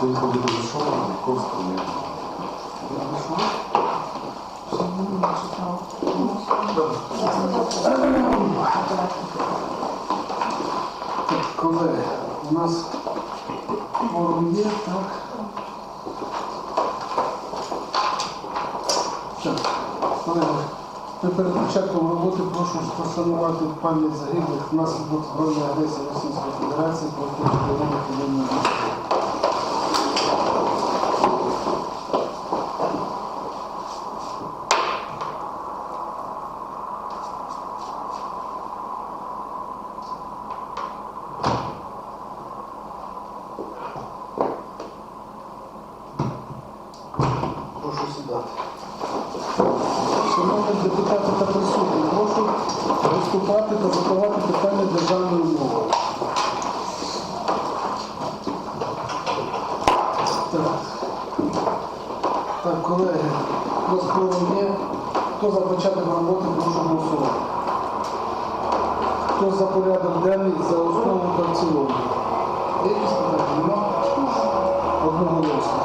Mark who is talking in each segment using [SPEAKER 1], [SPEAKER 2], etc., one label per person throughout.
[SPEAKER 1] Це відповідь до що? Ковського.
[SPEAKER 2] Так, колеги, у нас форум є, так? Так, колеги, ми перед початком роботи прошу встановити пам'ять загиблих внаслідок збройної агресії Російської Федерації проти України воєнної Прошу сідати. Шановні депутати та присутні, прошу виступати та задавати питання державною мовою. Так, так колеги, нас є. Хто за початок роботи, прошу голосувати. Хто за порядок денний, за основу та в цілому? Якісь питання? Нема? Одноголосно.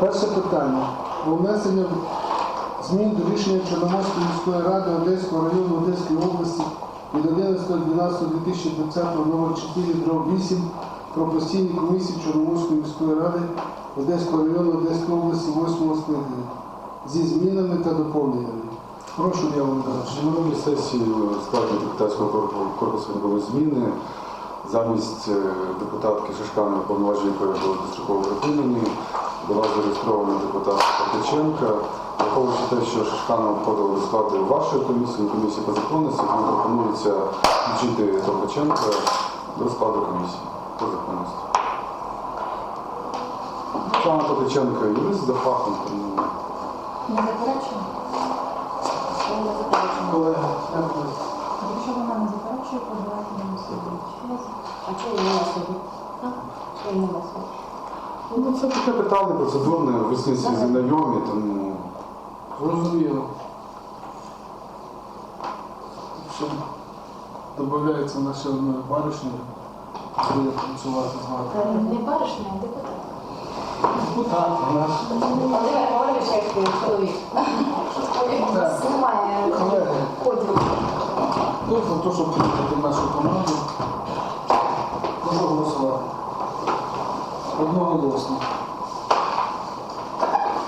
[SPEAKER 2] Перше питання. Про внесення змін до рішення Чорноморської міської ради Одеського району Одеської області від 11.12.2020 номер 4 8 про постійні комісії Чорноморської міської ради Одеського району Одеської області 8 скликання зі змінами та доповненнями. Прошу, я вам
[SPEAKER 1] На минулій сесії в складі депутатського корпу- корпусу відбули зміни. Замість е, депутатки Шишканої повноважень перебули достроково припинені. Була зареєстрована депутатка Петриченка. Враховуючи те, що Шишкана входила до складу вашої комісії, комісії по законності, тому пропонується включити Топаченка до складу комісії по законності. Пана Топаченка юрист за фахом, тому
[SPEAKER 3] Не заперечує? Не
[SPEAKER 2] колеги. дякую.
[SPEAKER 3] Якщо вона не заперечує, то давайте не суді. А чого її не суді? Чого її не суді?
[SPEAKER 1] Ну, це таке питання процедурне, ви з ним знайомі, тому
[SPEAKER 2] Зрозуміло. Що додається на ще баришні, буде працювати з вами.
[SPEAKER 3] Не баришня, а депутат.
[SPEAKER 2] Депутат наш.
[SPEAKER 3] Але говориш, як чоловік.
[SPEAKER 2] Колеги,
[SPEAKER 3] поділу.
[SPEAKER 2] хто за те, щоб прийняти нашу команду? Прошу голосувати. Одноголосно.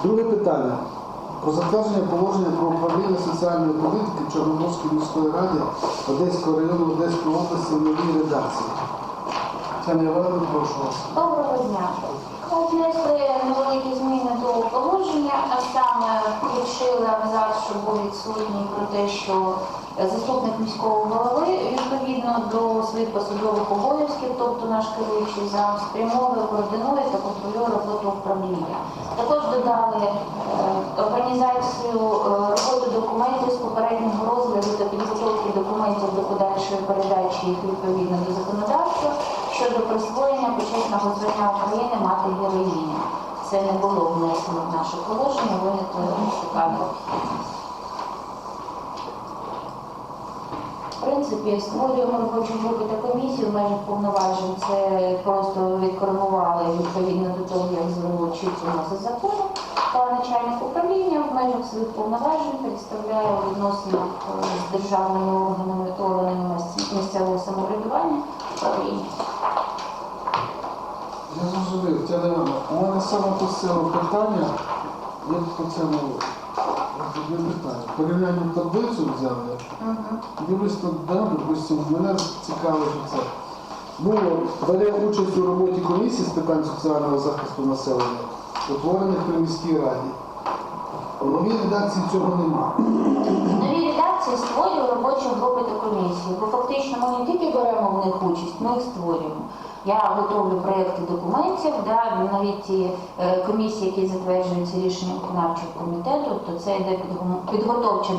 [SPEAKER 2] Друге питання. Про затвердження положення про управління соціальної політики Чорноморської міської ради Одеського району Одеської області в новій редакції.
[SPEAKER 4] Доброго дня. Ми внесли невеликі зміни до положення, а саме включили абзац, що був відсутній про те, що заступник міського голови відповідно до своїх посадових обов'язків, тобто наш керуючий зам, спрямовує, координує та контролює роботу управління. Також додали е, організацію е, роботи документів з попереднього розгляду та підготовки документів до подальшої передачі їх відповідно до законодавства щодо присвоєння почесного звання України мати героїні. Це не було внесено в наше положення, виникло така необхідність. В принципі, створюємо робочу групу та комісію в межах повноважень. Це просто відкоригували відповідно до того, як звучить у нас за законом. Та начальник управління в межах своїх повноважень представляє у відносинах е, з державними органами органами місцевого самоврядування управління.
[SPEAKER 2] Я зрозумів, Тетяна Івановна, у мене саме посило питання, як по цьому питання. Порівняння таблицю взяли.
[SPEAKER 4] Мгм.
[SPEAKER 2] Дивлюсь тут, да, допустим, мене цікавить це. Було бере участь у роботі комісії з питань соціального захисту населення, утворених при міській раді. У новій редакції цього немає.
[SPEAKER 4] В новій редакції створює робочі групи та комісії, бо фактично ми не тільки беремо в них участь, ми їх створюємо. Я готовлю проєкти документів, да, навіть ті е, комісії, які затверджуються рішенням виконавчого комітету, то це йде підготовча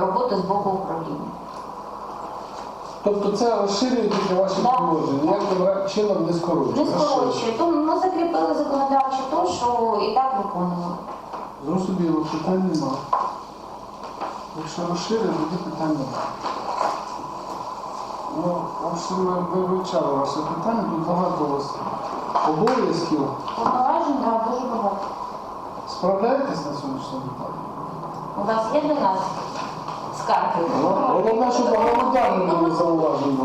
[SPEAKER 4] робота з боку управління.
[SPEAKER 2] Тобто це розширює тільки ваші
[SPEAKER 4] Да.
[SPEAKER 2] положення, ніяким чином не скорочує.
[SPEAKER 4] Не скорочує. Тому ми закріпили законодавчо то, що і так виконували.
[SPEAKER 2] Зрозуміло, питань немає. Якщо розширює, тоді питань немає. Ну, в общем, ми, вивчали ваше питання, тут багато у вас обов'язків.
[SPEAKER 4] Повноважень, так, дуже багато.
[SPEAKER 2] Справляєтесь на сьогоднішній день?
[SPEAKER 4] У вас є до нас скарги?
[SPEAKER 2] Головне, щоб громадяни були зауважені.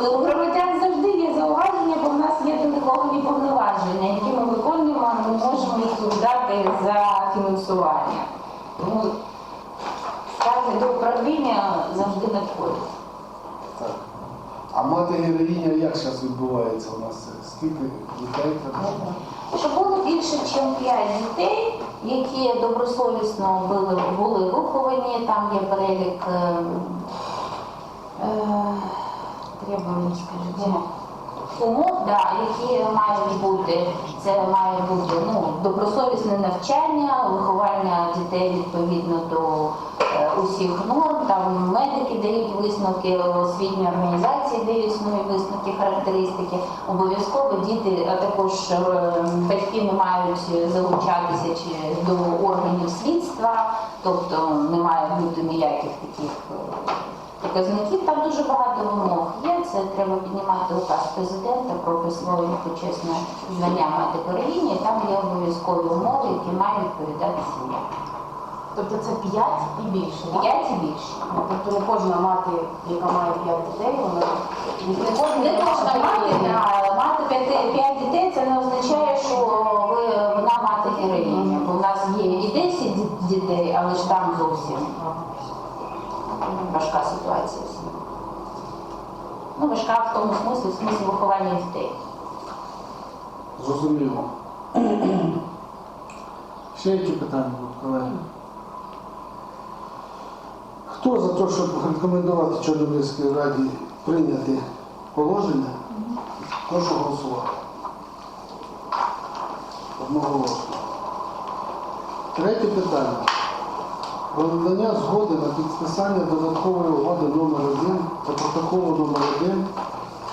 [SPEAKER 4] Ну, у громадян завжди є зауваження, бо в нас є делеговані повноваження, які ми виконуємо, а ми можемо відповідати за фінансування. Тому скарги до управління завжди надходять.
[SPEAKER 2] А мати героїня як зараз відбувається у нас? Скільки дітей?
[SPEAKER 4] Щоб було більше, ніж 5 дітей, які добросовісно були, були виховані, там є перелік. Е, е, треба мені скажіть. Умов, да, які мають бути, це має бути ну, добросовісне навчання, виховання дітей відповідно до е, усіх норм. Там медики дають висновки, освітні організації дають свої висновки, характеристики. Обов'язково діти, а також е, батьки не мають залучатися чи до органів слідства, тобто не має бути ніяких таких. Показників. Там дуже багато вимог є. Це треба піднімати указ президента про присвоєння почесне звання мати Кароліні. Там є обов'язкові умови, які має відповідати сім'я.
[SPEAKER 3] Тобто це 5 і більше, так?
[SPEAKER 4] П'ять і більше.
[SPEAKER 3] Тобто не кожна мати, яка має 5 дітей, вона не кожна
[SPEAKER 4] Не можна мати на мати п'яти п'ять дітей. Це не означає, що ви вона мати героїня. Бо в нас є і 10 дітей, але ж там зовсім важка ситуація. в сім'ї. Ну, важка в тому смислі, в смислі виховання дітей.
[SPEAKER 2] Зрозуміло. Ще які питання колеги? Хто за те, щоб рекомендувати Чорнобильській раді прийняти положення? Прошу голосувати. Одноголосно. Третє питання. Про надання згоди на підписання додаткової угоди номер 1 та протоколу номер 1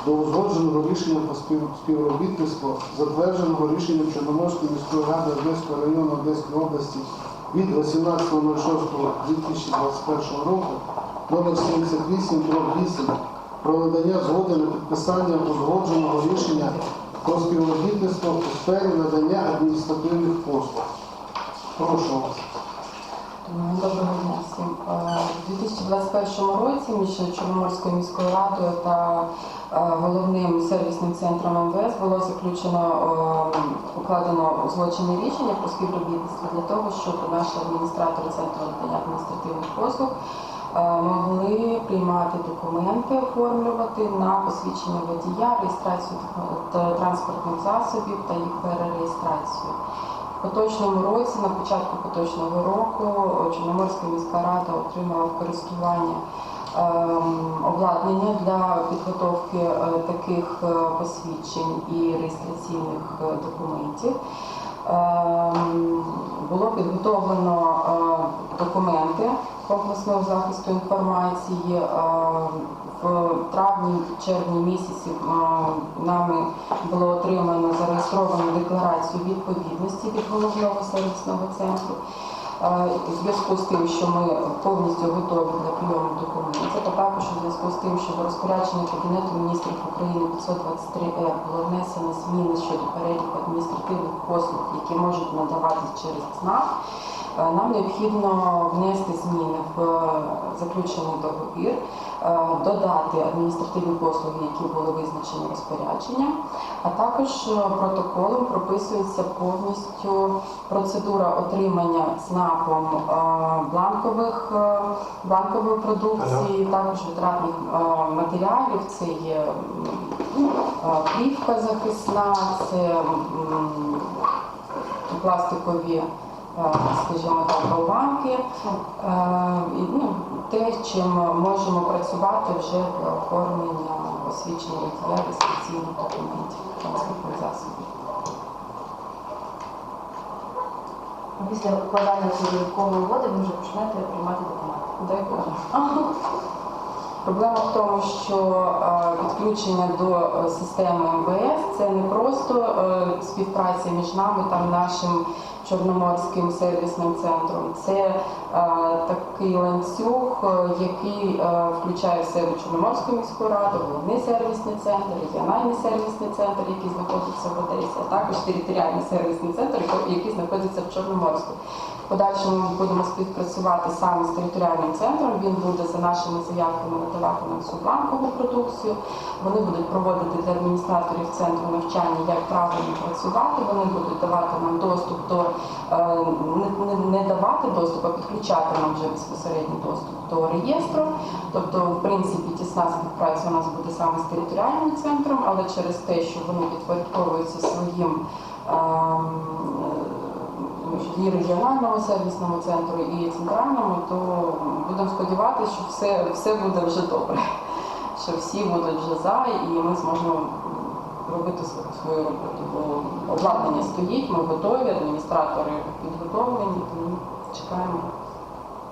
[SPEAKER 2] до узгодженого рішення про співробітництво, затвердженого рішенням Чорноморської міської ради Одеського району Одеської області від 18.06.2021 року номер 78 8 про надання згоди на підписання узгодженого рішення про співробітництво у сфері надання адміністративних послуг. Прошу вас.
[SPEAKER 5] Доброго дня всім. У 2021 році між Чорноморською міською радою та е, головним сервісним центром МВС було заключено е, укладено узгоджене рішення про співробітництво для того, щоб наші адміністратори центру надання адміністративних послуг е, могли приймати документи, оформлювати на посвідчення водія, реєстрацію транспортних засобів та їх перереєстрацію. Поточному році, на початку поточного року, Чорноморська міська рада отримала в користування ем, обладнання для підготовки е, таких е, посвідчень і реєстраційних е, документів. Ем, Було підготовлено е, документи комплексного захисту інформації. Е, В травні-червні місяці е, нами було отримано зареєстровано декларацію відповідності від головного сервісного центру. Е, У зв'язку з тим, що ми повністю готові для прийому документів, а також у зв'язку з тим, що в розпорядженні Кабінету міністрів України 523 р було внесено зміни щодо переліку адміністративних послуг, які можуть надаватись через ЦНАП, е, нам необхідно внести зміни в е, заключений договір, е, додати адміністративні послуги, які були визначені розпорядженням, а також е, протоколом прописується повністю процедура отримання ЦНАПом е, бланкових е, бланкової продукції, також витратних е, матеріалів. Це є е, плівка захисна, це пластикові, е, скажімо так, болванки. Е, ну, те, чим можемо працювати вже для оформлення освічення водія реєстраційних документів транспортних засобів.
[SPEAKER 3] Після укладання додаткової угоди ви вже почнете приймати документи.
[SPEAKER 5] Дай Боже. Проблема в тому, що е, підключення до е, системи МВС це не просто е, співпраця між нами та нашим Чорноморським сервісним центром. Це е, такий ланцюг, е, який е, включає в себе Чорноморську міську раду, головний сервісний центр, регіональний сервісний центр, який знаходиться в Одесі, а також територіальний сервісний центр, який- знаходиться в Чорноморську. В подальшому ми будемо співпрацювати саме з територіальним центром. Він буде за нашими заявками надавати нам всю бланкову продукцію. Вони будуть проводити для адміністраторів центру навчання, як правильно працювати. Вони будуть давати нам доступ до не, не- давати доступ, а підключати нам вже безпосередній доступ до реєстру. Тобто, в принципі, тісна співпраця у нас буде саме з територіальним центром, але через те, що вони підпорядковуються своїм. ем, і регіональному сервісному центру, і центральному, то будемо сподіватися, що все, все буде вже добре, що всі будуть вже за, і ми зможемо робити свою- роботу. Бо обладнання стоїть, ми готові, адміністратори підготовлені, тому чекаємо,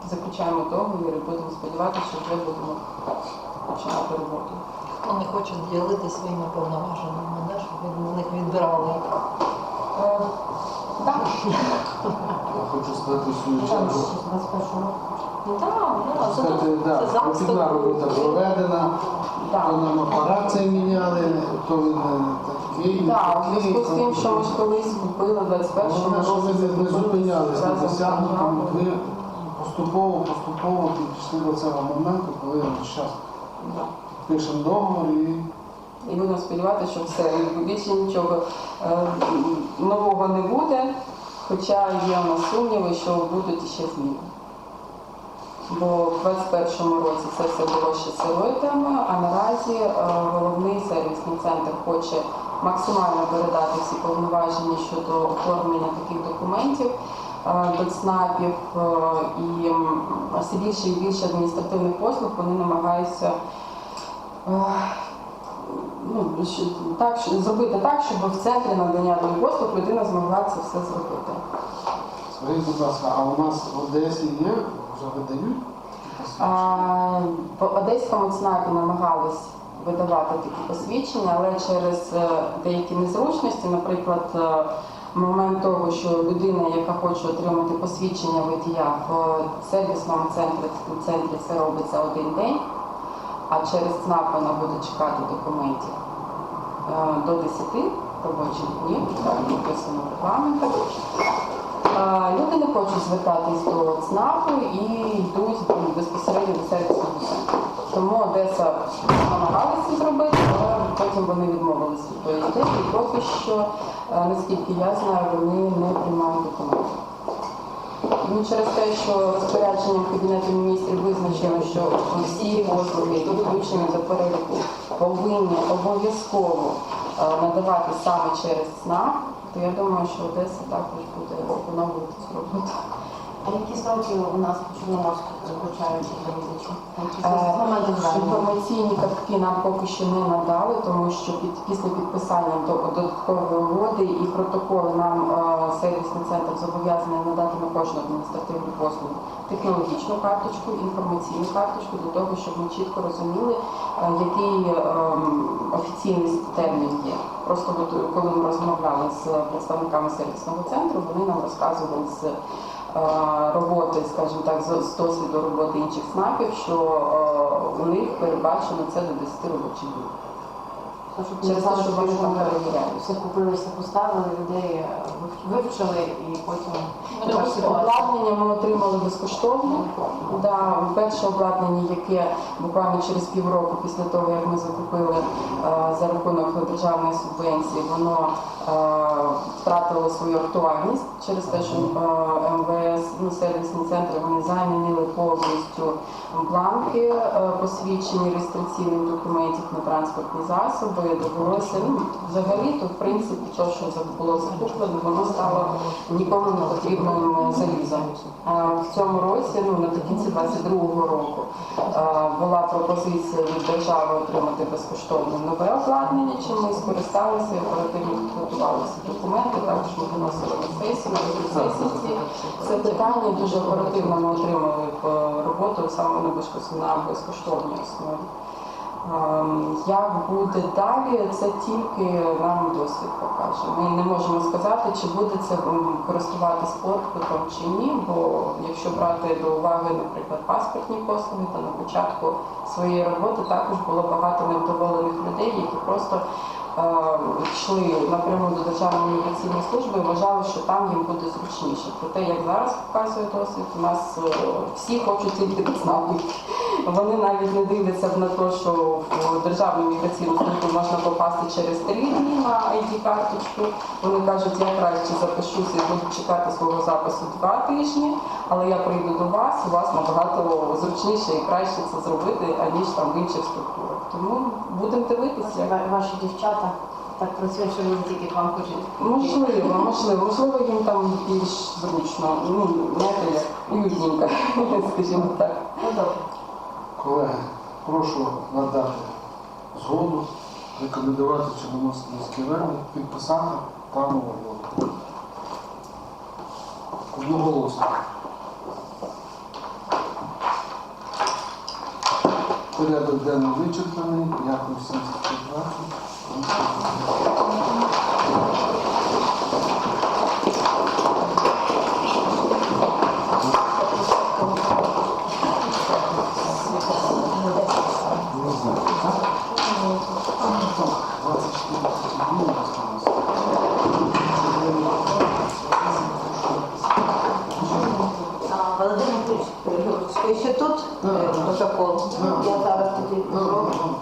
[SPEAKER 5] заключаємо договір і будемо сподіватися, що вже будемо починати роботу.
[SPEAKER 6] Вони хочуть ділити своїми повноваженнями, да, щоб від них відбирали.
[SPEAKER 5] Е, Так,
[SPEAKER 2] Я хочу сказати свою чергу.
[SPEAKER 3] ще з 21 року.
[SPEAKER 6] Ну так, тут
[SPEAKER 2] да,
[SPEAKER 6] це завтра.
[SPEAKER 2] робота проведена, то нам операції міняли, то він такий,
[SPEAKER 5] Так, у зв'язку з тим, що ми ж колись купили 21
[SPEAKER 2] Головне, що ви не- не зупинялись на досягнутому,
[SPEAKER 5] державою.
[SPEAKER 2] поступово, поступово підійшли до цього моменту, коли зараз пишемо договор і
[SPEAKER 5] І будемо сподіватися, що все більше нічого е, нового не буде. Хоча є у нас сумніви, що будуть іще зміни. Бо в 2021 році це все було ще сирою темою, а наразі е, головний сервісний центр хоче максимально передати всі повноваження щодо оформлення таких документів е, до ЦНАПів е, і все більше і більше адміністративних послуг вони намагаються е, ну, так, зробити так, щоб в центрі надання послуг людина змогла це все зробити.
[SPEAKER 2] скажіть, будь ласка, а у нас в Одесі є, вже видають?
[SPEAKER 5] А, В Одеському ЦНАПі намагались видавати такі посвідчення, але через е, деякі незручності, наприклад, е, момент того, що людина, яка хоче отримати посвідчення водія в сервісному центрі, центрі це робиться один день, а через ЦНАП вона буде чекати документів е, до 10 робочих днів, так написано в регламентах. Е, Люди не хочуть звертатись до ЦНАПу і йдуть безпосередньо до центру. Тому Одеса намагалася зробити, але потім вони відмовилися від тої ідеї. І поки що, е, наскільки я знаю, вони не приймають документи. Ну, через те, що розпорядженням Кабінету міністрів визначено, що всі послуги, які включені до переліку, повинні обов'язково е, надавати саме через ЦНАП, то я думаю, що Одеса також буде виконувати цю роботу.
[SPEAKER 3] А які сроки у нас по Чорноморську видачі?
[SPEAKER 5] Е, Інформаційні картки нам поки що не надали, тому що під, після підписання до додаткової угоди і протоколи нам е, сервісний центр зобов'язаний надати на кожну адміністративну послугу технологічну карточку, інформаційну карточку для того, щоб ми чітко розуміли, е, який ем, офіційний термін є. Просто коли ми розмовляли з представниками сервісного центру, вони нам розказували з е, роботи, скажімо так, з, досвіду роботи інших СНАПів, що е, у них передбачено це до 10 робочих днів. Через те, що вони там перевіряють.
[SPEAKER 3] Все купили, все поставили, людей е, вивчили і потім.
[SPEAKER 5] Обладнання ми отримали безкоштовно. Да, перше обладнання, яке буквально через півроку після того, як ми закупили е, за рахунок державної субвенції, воно е, втратило свою актуальність через те, що е, МВС, ну, сервісні центри, вони замінили повністю бланки е, посвідчень реєстраційних документів на транспортні засоби. Довелося ну, взагалі, то в принципі, то, що було закуплено, воно стало нікому не потрібним залізом. В цьому році, ну наприкінці 22-го року, е, була пропозиція від держави отримати безкоштовне нове обладнання, чим ми скористалися оперативно підготувалися документи, також ми виносили на сесію, на сесії це питання дуже оперативно ми отримали в е, роботу саме на безкос- безкоштовній основі. Ем, Як буде далі, це тільки нам досвід покаже. Ми не можемо сказати, чи буде це м, користуватись попитом чи ні. Бо якщо брати до уваги, наприклад, паспортні послуги, то на початку своєї роботи також було багато невдоволених людей, які просто йшли напряму до Державної міграційної служби і вважали, що там їм буде зручніше. Проте, як зараз показує досвід, у нас е, всі хочуть тільки дознати. Вони навіть не дивляться на те, що в Державну міграційну службу можна попасти через три дні на ID-карточку. Вони кажуть, я краще запишуся і буду чекати свого запису два тижні, але я прийду до вас, у вас набагато зручніше і краще це зробити, аніж там в інших структурах. Тому будемо дивитися.
[SPEAKER 3] Ваші дівчата так працюють, що вони тільки к вам хочуть.
[SPEAKER 5] Можливо, можливо, можливо, їм там більш зручно. Ну, знаєте, як уютненько, скажімо так.
[SPEAKER 3] Ну, добре.
[SPEAKER 2] Колеги, прошу надати згоду, рекомендувати Чорноморській раді підписати дану угоду. Одноголосно. Порядок денний вичерпаний. Дякую всім за співпрацю.
[SPEAKER 6] Володимир Григорович, ви ще тут? Протокол.